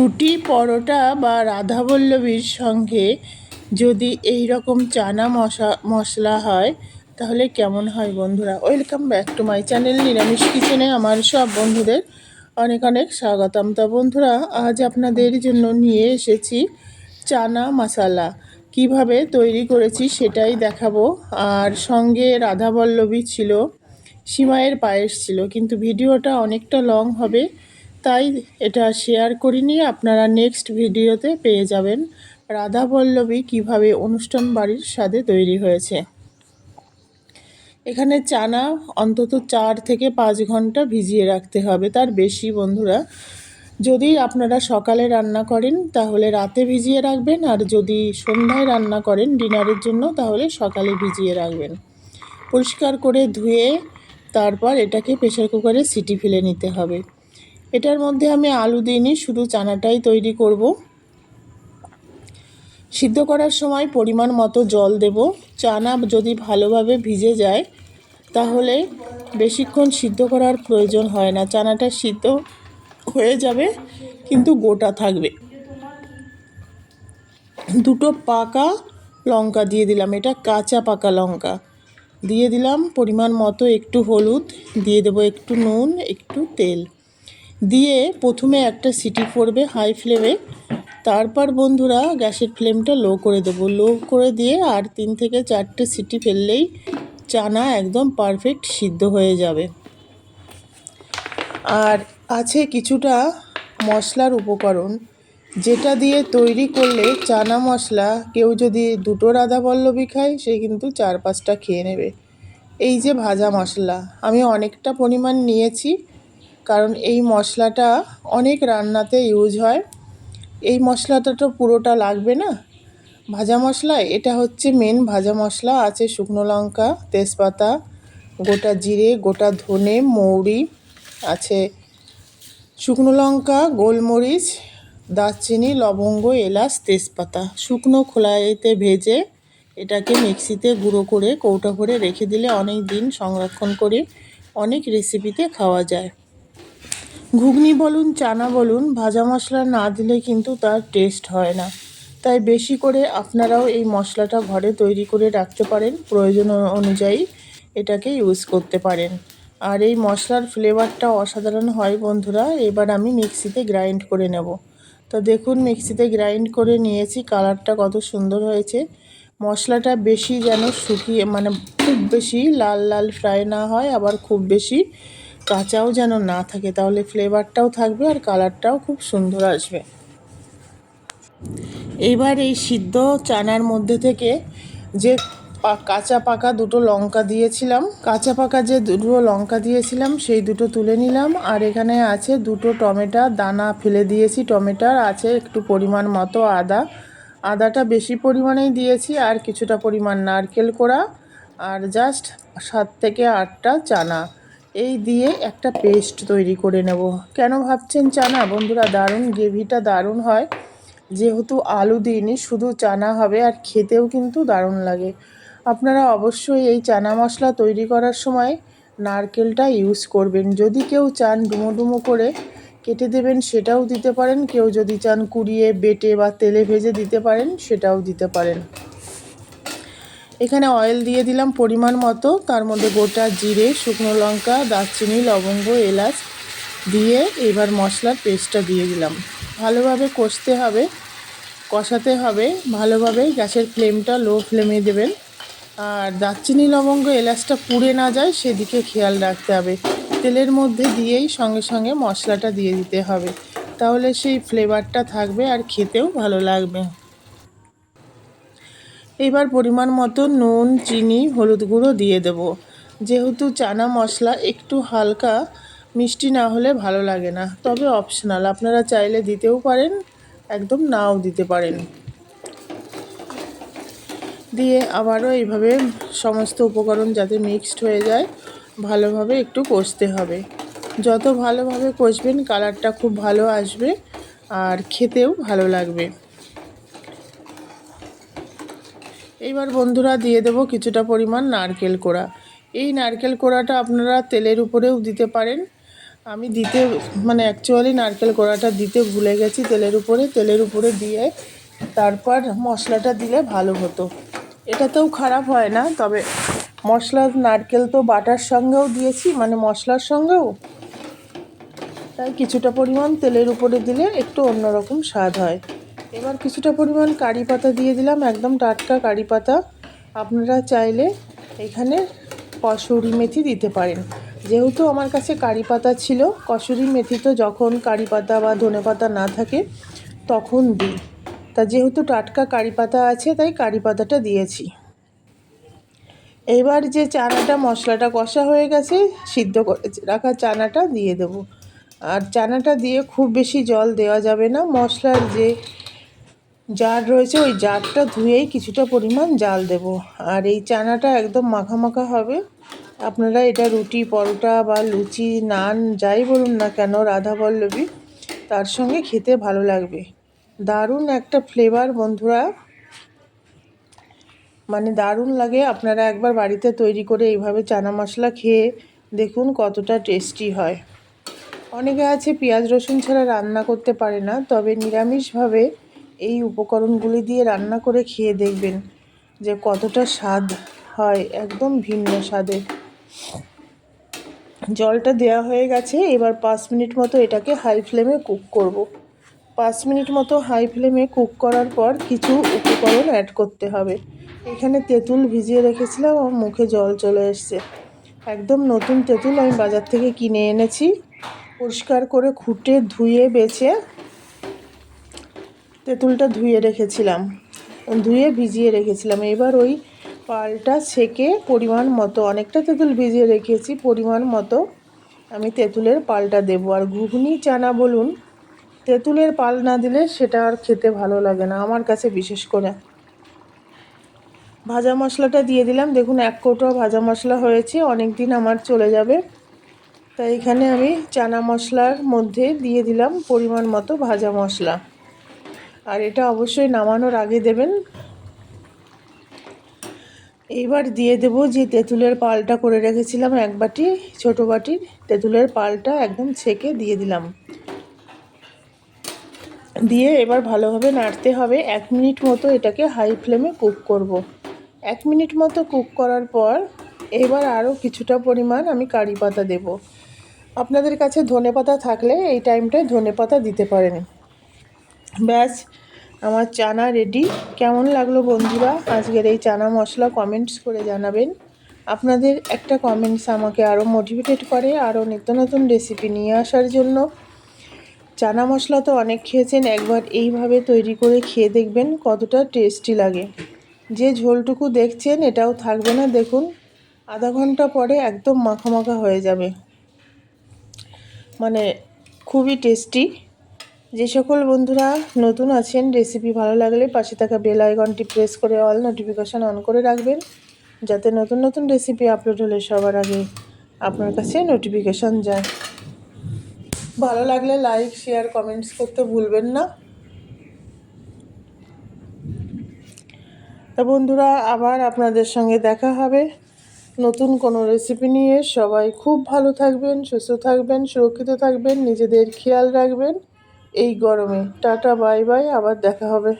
রুটি, পরোটা বা রাধাবল্লভীর সঙ্গে যদি এই রকম চানা মশা, মশলা হয়, তাহলে কেমন হয় বন্ধুরা? Welcome back to my channel নিরামিষ কিচেনে আমার সব বন্ধুদের অনেক অনেক স্বাগতম। তা বন্ধুরা, আজ আপনাদের জন্য নিয়ে এসেছি চানা মশালা। কীভাবে তৈরি করেছি সেটাই দেখাবো। আর সঙ্গে রাধাবল্লভী ছিল, সিমাইয়ের পায়েস ছিল, কিন্তু ভিডিওটা অনেকটা লং হবে। তাই এটা শেয়ার করিনি আপনারা নেক্সট ভিডিওতে পেয়ে যাবেন রাধাবল্লভী কীভাবে অনুষ্ঠান বাড়ির স্বাদে তৈরি হয়েছে। এখানে চানা অন্তত চার থেকে পাঁচ ঘণ্টা ভিজিয়ে রাখতে হবে। তার বেশি বন্ধুরা, যদি আপনারা সকালে রান্না করেন তাহলে রাতে ভিজিয়ে রাখবেন আর যদি সন্ধ্যায় রান্না করেন ডিনারের জন্য তাহলে সকালে ভিজিয়ে রাখবেন। পরিষ্কার করে ধুয়ে তারপর এটাকে প্রেশার কুকারে সিটি ফেলে নিতে হবে। এটার মধ্যে আমি আলু দিইনি শুধু চানাটাই তৈরি করব। সিদ্ধ করার সময় পরিমাণ মতো জল দেব। চানা যদি ভালোভাবে ভিজে যায়, তাহলে বেশিক্ষণ সিদ্ধ করার প্রয়োজন হয় না। চানাটা সিদ্ধ হয়ে যাবে, কিন্তু গোটা থাকবে। দুটো পাকা লঙ্কা দিয়ে দিলাম। এটা কাঁচা পাকা লঙ্কা। দিয়ে দিলাম পরিমাণ মতো একটু হলুদ, দিয়ে দেবো একটু নুন, একটু তেল। দিয়ে প্রথমে একটা সিটি পড়বে হাই ফ্লেমে তারপর বন্ধুরা গ্যাসের ফ্লেমটা লো করে দেবো। লো করে দিয়ে আর তিন থেকে চারটে সিটি ফেললেই চানা একদম পারফেক্ট সিদ্ধ হয়ে যাবে। আর আছে কিছুটা মশলার উপকরণ, যেটা দিয়ে তৈরি করলে চানা মশলা, কেউ যদি দুটো রাধা পল্লবী খায়, সে কিন্তু চার পাঁচটা খেয়ে নেবে। এই যে ভাজা মশলা, আমি অনেকটা পরিমাণ নিয়েছি। কারণ এই মশলাটা অনেক রান্নাতে ইউজ হয়। এই মশলাটা তো পুরোটা লাগবে না। ভাজা মশলা, এটা হচ্ছে মেন ভাজা মশলা, আছে শুকনো লঙ্কা, তেজপাতা, গোটা জিরে, গোটা ধনে, মৌরি, আছে শুকনো লঙ্কা, গোলমরিচ, দারচিনি, লবঙ্গ, এলাচ, তেজপাতা। শুকনো খোলাইতে ভেজে এটাকে মিক্সিতে গুঁড়ো করে কৌটা করে রেখে দিলে অনেক দিন সংরক্ষণ করে অনেক রেসিপিতে খাওয়া যায়। ঘুগনি বলুন, চানা বলুন, ভাজা মশলা না দিলে কিন্তু তার টেস্ট হয় না। তাই বেশি করে আপনারাও এই মশলাটা ঘরে তৈরি করে রাখতে পারেন, প্রয়োজন অনুযায়ী এটাকে ইউজ করতে পারেন। আর এই মশলার ফ্লেভারটা অসাধারণ হয় বন্ধুরা, এবার আমি মিক্সিতে গ্রাইন্ড করে নেব। তো দেখুন, মিক্সিতে গ্রাইন্ড করে নিয়েছি, কালারটা কত সুন্দর হয়েছে। মশলাটা বেশি যেন শুকিয়ে মানে খুব বেশি লাল লাল ফ্রাই না হয়, আবার খুব বেশি কাঁচাও যেন না থাকে, তাহলে ফ্লেভারটাও থাকবে আর কালারটাও খুব সুন্দর আসবে। এইবার এই সিদ্ধ চানার মধ্যে থেকে যে কাঁচা পাকা দুটো লঙ্কা দিয়েছিলাম, কাঁচা পাকা যে দুটো লঙ্কা দিয়েছিলাম, সেই দুটো তুলে নিলাম, আর এখানে আছে দুটো টমেটো দানা ফেলে দিয়েছি, টমেটোর আছে একটু পরিমাণ মতো আদা। আদাটা বেশি পরিমাণেই দিয়েছি, আর কিছুটা পরিমাণ নারকেল কোড়া, আর জাস্ট সাত থেকে আটটা চানা। এই দিয়ে একটা পেস্ট তৈরি করে নেব। কেন ভাবছেন চানা? বন্ধুরা, দারুণ গ্রেভিটা দারুণ হয়। যেহেতু আলু দিইনি, শুধু চানা হবে আর খেতেও কিন্তু দারুণ লাগে। আপনারা অবশ্যই এই চানা মশলা তৈরি করার সময় নারকেলটা ইউজ করবেন। যদি কেউ চান ডুমো ডুমো করে কেটে দেবেন, সেটাও দিতে পারেন। কেউ যদি চান কুড়িয়ে বেটে বা তেলে ভেজে দিতে পারেন, সেটাও দিতে পারেন। এখানে অয়েল দিয়ে দিলাম পরিমাণ মতো। তার মধ্যে গোটা জিরে, শুকনো লঙ্কা, দারচিনি, লবঙ্গ, এলাচ দিয়ে এবার মশলার পেস্টটা দিয়ে দিলাম। ভালোভাবে কষতে হবে, কষাতে হবে। ভালোভাবে গ্যাসের ফ্লেমটা লো ফ্লেমে দেবেন। আর দারচিনি, লবঙ্গ, এলাচটা পুড়ে না যায় সেদিকে খেয়াল রাখতে হবে। তেলের মধ্যে দিয়েই সঙ্গে সঙ্গে মশলাটা দিয়ে দিতে হবে। তাহলে সেই ফ্লেভারটা থাকবে আর খেতেও ভালো লাগবে। এবার পরিমাণ মতো নুন, চিনি, হলুদ গুঁড়ো দিয়ে দেব। যেহেতু চানা মশলা একটু হালকা, মিষ্টি না হলে ভালো লাগে না। তবে অপশনাল আপনারা চাইলে দিতেও পারেন, একদম নাও দিতে পারেন। দিয়ে আবারও এইভাবে সমস্ত উপকরণ যাতে মিক্সড হয়ে যায়, ভালোভাবে একটু কষতে হবে। যত ভালোভাবে কষবেন কালারটা খুব ভালো আসবে, আর খেতেও ভালো লাগবে। এইবার বন্ধুরা দিয়ে দেব কিছুটা পরিমাণ নারকেল কোড়া। এই নারকেল কোড়াটা আপনারা তেলের উপরেও দিতে পারেন। আমি দিতে মানে অ্যাকচুয়ালি নারকেল কোড়াটা দিতে ভুলে গেছি তেলের উপরে। তেলের উপরে দিয়ে তারপর মশলাটা দিলে ভালো হতো। এটাতেও খারাপ হয় না, তবে মশলা, নারকেল তো বাটার সঙ্গেও দিয়েছি মানে মশলার সঙ্গেও। তাই কিছুটা পরিমাণ তেলের উপরে দিলে একটু অন্যরকম স্বাদ হয়। এবার কিছুটা পরিমাণ কারি পাতা দিয়ে দিলাম, একদম টাটকা কারি পাতা। আপনারা চাইলে এখানে কসুরি মেথি দিতে পারেন। যেহেতু আমার কাছে কারি পাতা ছিল, কসুরি মেথি তো যখন কারি পাতা বা ধনে পাতা না থাকে, তখন দিই। তা যেহেতু টাটকা কারি পাতা আছে, তাই কারি পাতাটা দিয়েছি। এবার যে চানাটা, মশলাটা কষা হয়ে গেছে, সিদ্ধ করে রাখা চানাটা দিয়ে দেব। আর চানাটা দিয়ে খুব বেশি জল দেওয়া যাবে না, মশলার যে জার রয়েছে, ওই জারটা ধুয়েই কিছুটা পরিমাণ জাল দেব। আর এই চানাটা একদম মাখা মাখা হবে। আপনারা এটা রুটি, পরোটা বা লুচি, নান, যাই বলুন না কেন, রাধা পল্লবী তার সঙ্গে খেতে ভালো লাগবে। দারুণ একটা ফ্লেভার বন্ধুরা। মানে দারুণ লাগে, আপনারা একবার বাড়িতে তৈরি করে এইভাবে চানা মশলা খেয়ে দেখুন কতটা টেস্টি হয়। অনেকে আছে পেঁয়াজ রসুন ছাড়া রান্না করতে পারে না, তবে নিরামিষভাবে এই উপকরণগুলি দিয়ে রান্না করে খেয়ে দেখবেন যে কতটা স্বাদ হয়, একদম ভিন্ন স্বাদের জলটা দেওয়া হয়ে গেছে, এবার পাঁচ মিনিট মতো এটাকে হাই ফ্লেমে কুক করব। পাঁচ মিনিট মতো হাই ফ্লেমে কুক করার পর কিছু উপকরণ অ্যাড করতে হবে। এখানে তেঁতুল ভিজিয়ে রেখেছিলাম, আমার মুখে জল চলে এসছে। একদম নতুন তেঁতুল আমি বাজার থেকে কিনে এনেছি। পরিষ্কার করে খুঁটে ধুয়ে বেছে তেঁতুলটা ধুয়ে রেখেছিলাম, ধুয়ে ভিজিয়ে রেখেছিলাম। এবার ওই পালটা ছেঁকে পরিমাণ মতো, অনেকটা তেঁতুল ভিজিয়ে রেখেছি, পরিমাণ মতো আমি তেঁতুলের পালটা দেবো। আর ঘুগনি, চানা বলুন, তেঁতুলের পাল না দিলে সেটা আর খেতে ভালো লাগে না আমার কাছে বিশেষ করে। ভাজা মশলাটা দিয়ে দিলাম। দেখুন, এক কৌটো ভাজা মশলা হয়েছে অনেক দিন আমার চলে যাবে। তাই এখানে আমি চানা মশলার মধ্যে দিয়ে দিলাম পরিমাণ মতো ভাজা মশলা। আর এটা অবশ্যই নামানোর আগে দেবেন। এইবার দিয়ে দেব যে তেঁতুলের পালটা করে রেখেছিলাম এক বাটি, ছোটো বাটির তেঁতুলের পালটা একদম ছেঁকে দিয়ে দিলাম। দিয়ে এবার ভালোভাবে নাড়তে হবে। এক মিনিট মতো এটাকে হাই ফ্লেমে কুক করব। এক মিনিট মতো কুক করার পর এবার আরও কিছুটা পরিমাণ আমি কারি পাতা দেব। আপনাদের কাছে ধনে পাতা থাকলে এই টাইমটায় ধনে পাতা দিতে পারেন। ব্যাস, আমার চানা রেডি কেমন লাগল বন্ধুরা? আজকের এই চানা মশলা কমেন্টস করে জানাবেন। আপনাদের একটা কমেন্টস আমাকে আরও মোটিভেটেড করে আরও নিত্য নতুন রেসিপি নিয়ে আসার জন্য। চানা মশলা তো অনেক খেয়েছেন, একবার এইভাবে তৈরি করে খেয়ে দেখবেন কতটা টেস্টি লাগে। যে ঝোলটুকু দেখছেন, এটাও থাকবে না, দেখুন। আধা ঘণ্টা পরে একদম মাখা মাখা হয়ে যাবে। মানে খুবই টেস্টি যে সকল বন্ধুরা নতুন আছেন রেসিপি ভালো লাগলে পাশে থাকা বেল আইকনটি প্রেস করে অল নোটিফিকেশান অন করে রাখবেন, যাতে নতুন নতুন রেসিপি আপলোড হলে সবার আগে আপনার কাছে নোটিফিকেশান যায়। ভালো লাগলে লাইক শেয়ার কমেন্টস করতে ভুলবেন না। তা বন্ধুরা, আবার আপনাদের সঙ্গে দেখা হবে নতুন কোনো রেসিপি নিয়ে। সবাই খুব ভালো থাকবেন, সুস্থ থাকবেন, সুরক্ষিত থাকবেন, নিজেদের খেয়াল রাখবেন। এই গরমে। টাটা বাই বাই আবার দেখা হবে।